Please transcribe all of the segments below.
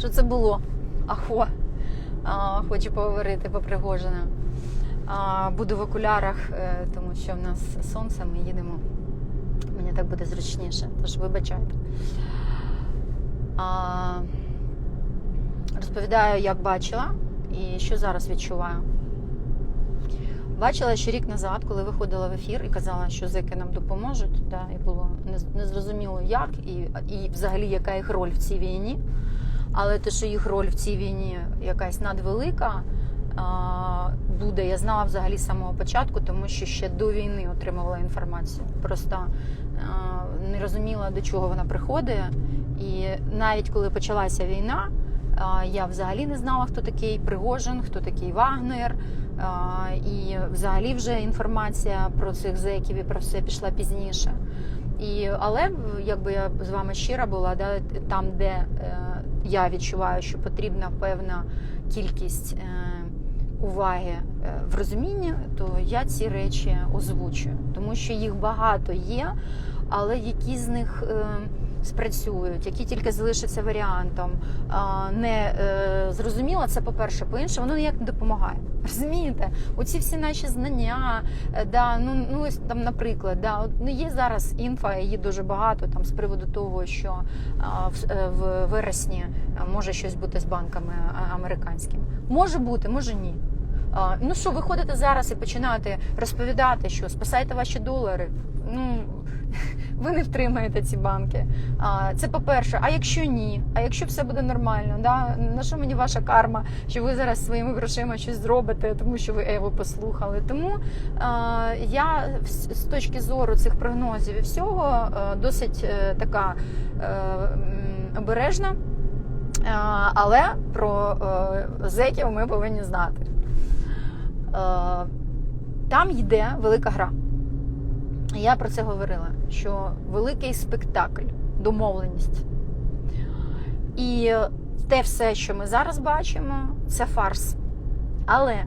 Що це було? Ахо. А, хочу поговорити по Пригожина. А, буду в окулярах, е, тому що в нас сонце, ми їдемо. Мені так буде зручніше, тож вибачайте. А, розповідаю, як бачила і що зараз відчуваю. Бачила ще рік назад, коли виходила в ефір і казала, що зеки нам допоможуть. Да, і було незрозуміло як, і, і взагалі яка їх роль в цій війні. Але те, що їх роль в цій війні якась надвелика, буде, я знала взагалі з самого початку, тому що ще до війни отримувала інформацію. Просто не розуміла, до чого вона приходить. І навіть коли почалася війна, я взагалі не знала, хто такий Пригожин, хто такий Вагнер. І взагалі вже інформація про цих зеків і про все пішла пізніше. І, але якби я з вами щира була, да, там, де е, я відчуваю, що потрібна певна кількість е, уваги е, в розумінні, то я ці речі озвучую, тому що їх багато є, але які з них е, спрацюють, які тільки залишаться варіантом, не е, зрозуміло, це по-перше, по-інше, воно ніяк не допомагає. Розумієте? Оці всі наші знання, е, да, ну, ну там, наприклад, да, от, ну, є зараз інфа, її дуже багато там з приводу того, що в, е, в вересні може щось бути з банками американськими. Може бути, може ні. Ну що, ви зараз і починаєте розповідати, що спасайте ваші долари. Ну ви не втримаєте ці банки. А, це по-перше. А якщо ні, а якщо все буде нормально, да? на що мені ваша карма, що ви зараз своїми грошима щось зробите, тому що ви Еву послухали. Тому а, я з точки зору цих прогнозів і всього е, досить е, така е, обережна. Але про зеків ми повинні знати. Там йде велика гра. Я про це говорила, що великий спектакль, домовленість. І те все, що ми зараз бачимо, це фарс. Але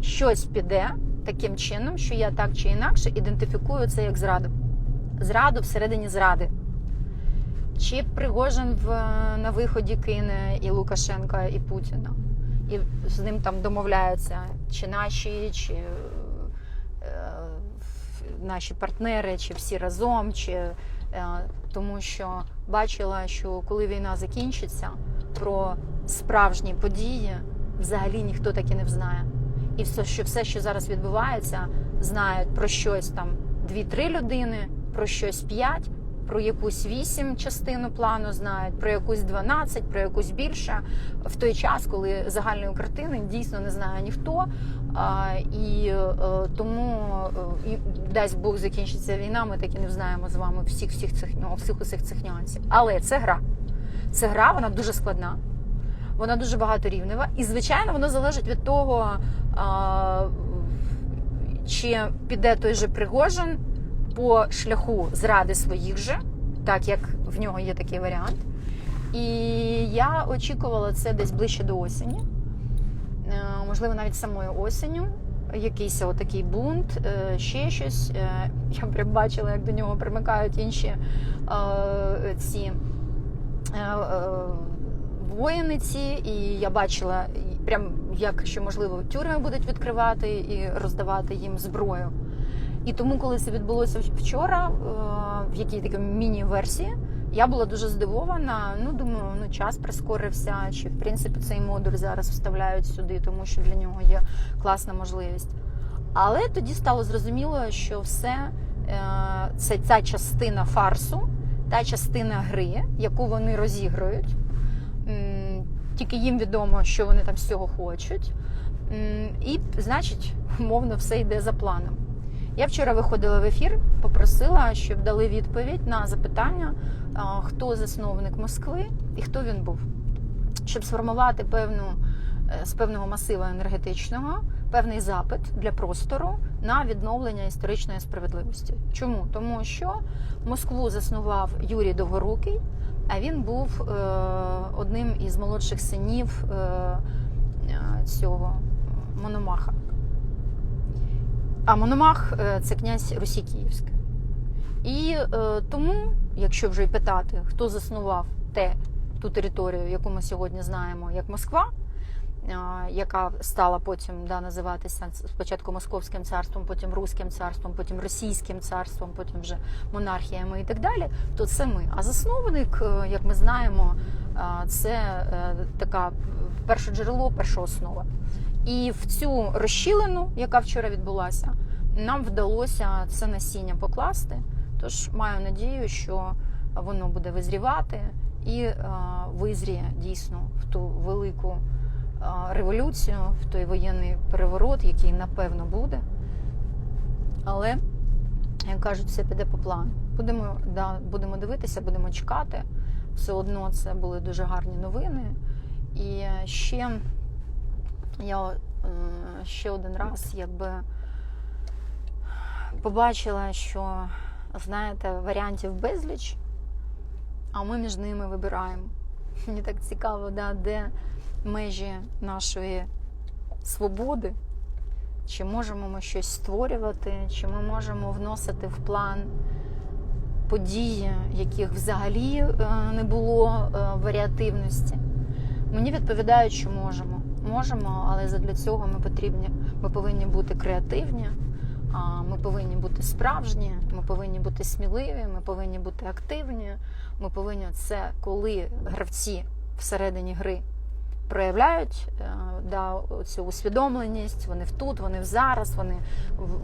щось піде таким чином, що я так чи інакше ідентифікую це як зраду. Зраду всередині зради. Чи Пригожин в, на виході кине і Лукашенка, і Путіна, і з ним там домовляються, чи наші, чи наші партнери, чи всі разом, чи е, тому що бачила, що коли війна закінчиться, про справжні події взагалі ніхто так і не знає. І все, що все, що зараз відбувається, знають про щось там 2-3 людини, про щось 5, про якусь 8 частину плану знають, про якусь 12, про якусь більше в той час, коли загальної картини дійсно не знає ніхто. І е, тому е, і, дасть Бог закінчиться війна. Ми так і не знаємо з вами всіх всіх цих ну, всіх усіх цих нюансів. Але це гра. Це гра, вона дуже складна, вона дуже багаторівнева. І, звичайно, воно залежить від того, чи піде той же Пригожин по шляху зради своїх же, так як в нього є такий варіант. І я очікувала це десь ближче до осені. Е, можливо, навіть самою осінню. Якийсь отакий бунт, е, ще щось. Е, Я прям бачила, як до нього примикають інші ці воїниці, і я бачила прям як що можливо тюрми будуть відкривати і роздавати їм зброю. І тому, коли це відбулося вчора, е, в якій такій міні-версії, я була дуже здивована. Ну, думаю, ну час прискорився, чи в принципі цей модуль зараз вставляють сюди, тому що для нього є класна можливість. Але тоді стало зрозуміло, що все е, це ця частина фарсу, та частина гри, яку вони розігрують. Тільки їм відомо, що вони там з цього хочуть. І, значить, умовно, все йде за планом. Я вчора виходила в ефір, попросила, щоб дали відповідь на запитання, хто засновник Москви і хто він був, щоб сформувати певну е, з певного масиву енергетичного певний запит для простору на відновлення історичної справедливості. Чому? Тому що Москву заснував Юрій Довгорукий, а він був е, одним із молодших синів е, цього Мономаха. А Мономах е, це князь Русі Київська. І е, тому, якщо вже питати, хто заснував те, ту територію, яку ми сьогодні знаємо як Москва, е, яка стала потім да, називатися спочатку Московським царством, потім Руським царством, потім Російським царством, потім вже монархіями і так далі, то це ми. А засновник, як ми знаємо, це така перше джерело, перша основа. І в цю розщілину, яка вчора відбулася, нам вдалося це насіння покласти. Тож маю надію, що воно буде визрівати і е, визріє дійсно в ту велику е, революцію, в той воєнний переворот, який напевно буде. Але, як кажуть, все піде по плану. Будемо, да, будемо дивитися, будемо чекати. Все одно це були дуже гарні новини. І ще я е, ще один раз якби побачила, що знаєте, варіантів безліч, а ми між ними вибираємо. Мені так цікаво, да, де межі нашої свободи, чи можемо ми щось створювати, чи ми можемо вносити в план події, яких взагалі е, не було е, варіативності. Мені відповідають, що можемо. Можемо, але задля цього ми потрібні, ми повинні бути креативні. Ми повинні бути справжні, ми повинні бути сміливі, ми повинні бути активні. Ми повинні це, коли гравці всередині гри проявляють е, да, цю усвідомленість, вони в тут, вони в зараз, вони,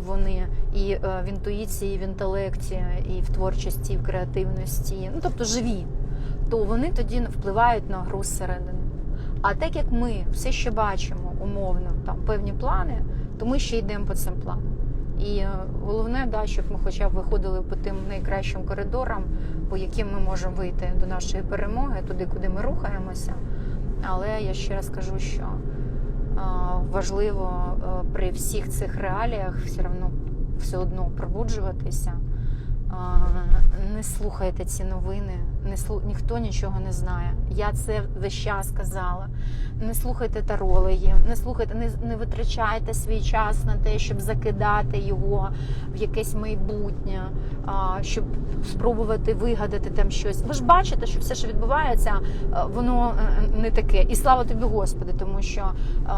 вони і е, в інтуїції, і в інтелекті, і в творчості, і в креативності, ну тобто живі, то вони тоді впливають на гру зсередини. А так як ми все ще бачимо умовно там певні плани, то ми ще йдемо по цим планам. І е, головне, да, щоб ми хоча б виходили по тим найкращим коридорам, по яким ми можемо вийти до нашої перемоги, туди, куди ми рухаємося. Але я ще раз кажу, що е, важливо е, при всіх цих реаліях все одно, все одно пробуджуватися. Не слухайте ці новини, не слу... ніхто нічого не знає. Я це весь час казала. Не слухайте тарологів, не слухайте, не, не витрачайте свій час на те, щоб закидати його в якесь майбутнє, а, щоб спробувати вигадати там щось. Ви ж бачите, що все, що відбувається, е, воно е, не таке. І слава тобі, Господи, тому що е,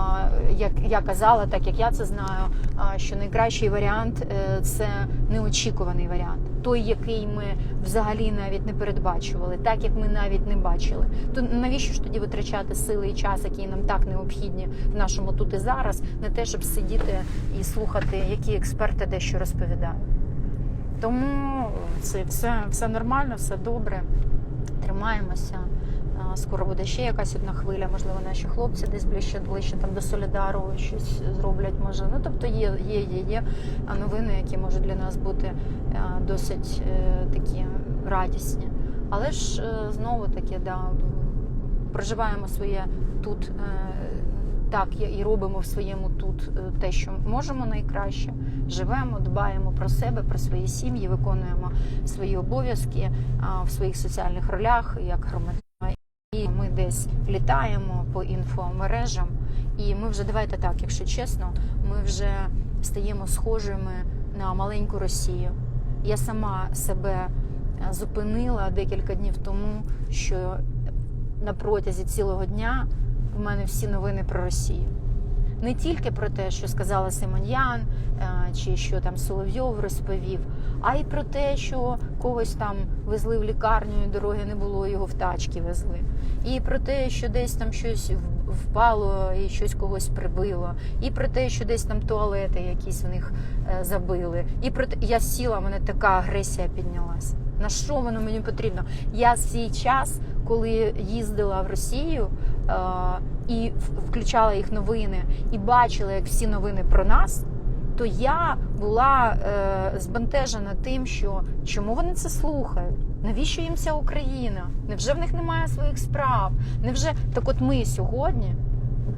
як я казала, так як я це знаю, а, що найкращий варіант це неочікуваний варіант, той, який ми взагалі навіть не передбачували, так як ми навіть не бачили. То навіщо ж тоді витрачати сили і час, які нам так необхідні в нашому тут і зараз, на те, щоб сидіти і слухати, які експерти дещо розповідають. Тому це все, все нормально, все добре. Тримаємося. Скоро буде ще якась одна хвиля. Можливо, наші хлопці десь ближче ближче там до Солідару щось зроблять. Може, ну тобто є, є, є, є новини, які можуть для нас бути досить е, такі радісні. Але ж е, знову таки, да, проживаємо своє тут. е, Так, і робимо в своєму тут е, те, що можемо найкраще. Живемо, дбаємо про себе, про свої сім'ї, виконуємо свої обов'язки в своїх соціальних ролях як громадяни. І ми десь літаємо по інфомережам. І ми вже давайте так, якщо чесно, ми вже стаємо схожими на маленьку Росію. Я сама себе зупинила декілька днів тому, що на протязі цілого дня в мене всі новини про Росію. Не тільки про те, що сказала Симоньян, е, чи що там Соловйов розповів, а й про те, що когось там везли в лікарню, і дороги не було, його в тачки везли. І про те, що десь там щось впало і щось когось прибило, і про те, що десь там туалети якісь в них е, забили. І про те, я сіла, мене така агресія піднялася. На що воно мені потрібно? Я свій час, коли їздила в Росію е, і включала їх новини, і бачила, як всі новини про нас, то я була е, збентежена тим, що чому вони це слухають? Навіщо їм ця Україна? Невже в них немає своїх справ? Невже так от ми сьогодні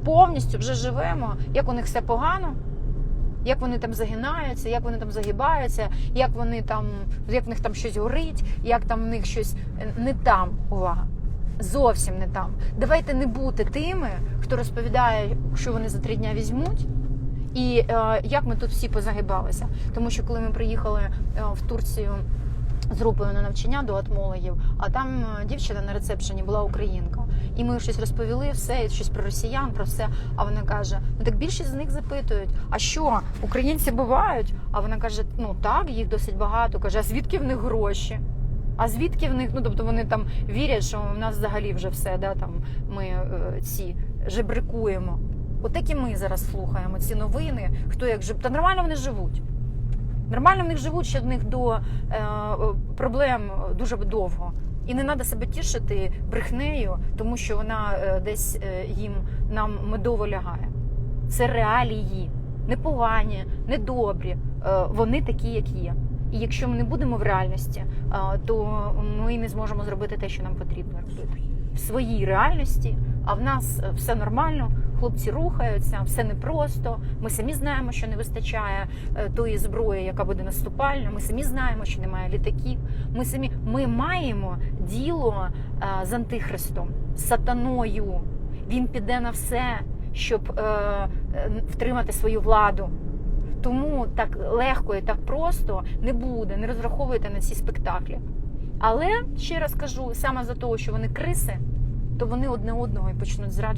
повністю вже живемо, як у них все погано? Як вони там загинаються, як вони там загибаються, як вони там, як в них там щось горить, як там в них щось е, не там, увага. Зовсім не там. Давайте не бути тими, хто розповідає, що вони за три дня візьмуть, і е, як ми тут всі позагибалися. Тому що коли ми приїхали е, в Турцію з групою на навчання до атмологів, а там е, дівчина на рецепшені була українка. І ми щось розповіли, все, щось про росіян, про все. А вона каже: ну так більшість з них запитують: а що, українці бувають? А вона каже: ну так, їх досить багато. Каже, а звідки в них гроші? А звідки в них, ну тобто вони там вірять, що в нас взагалі вже все, да, там ми е, ці жебрикуємо. Отак і ми зараз слухаємо ці новини, хто як жив. Та нормально вони живуть. Нормально в них живуть ще в них до е, проблем дуже довго. І не треба себе тішити брехнею, тому що вона е, десь е, їм нам медово лягає. Це реалії, непогані, недобрі. Е, вони такі, як є. І якщо ми не будемо в реальності, то ми не зможемо зробити те, що нам потрібно робити. В своїй реальності, а в нас все нормально, хлопці рухаються, все непросто. Ми самі знаємо, що не вистачає е, тої зброї, яка буде наступальна. Ми самі знаємо, що немає літаків. Ми самі ми маємо діло е, з антихристом, сатаною. Він піде на все, щоб е, втримати свою владу. Тому так легко і так просто не буде. Не розраховуйте на ці спектаклі. Але ще раз кажу, саме за того, що вони криси, то вони одне одного і почнуть зраджувати.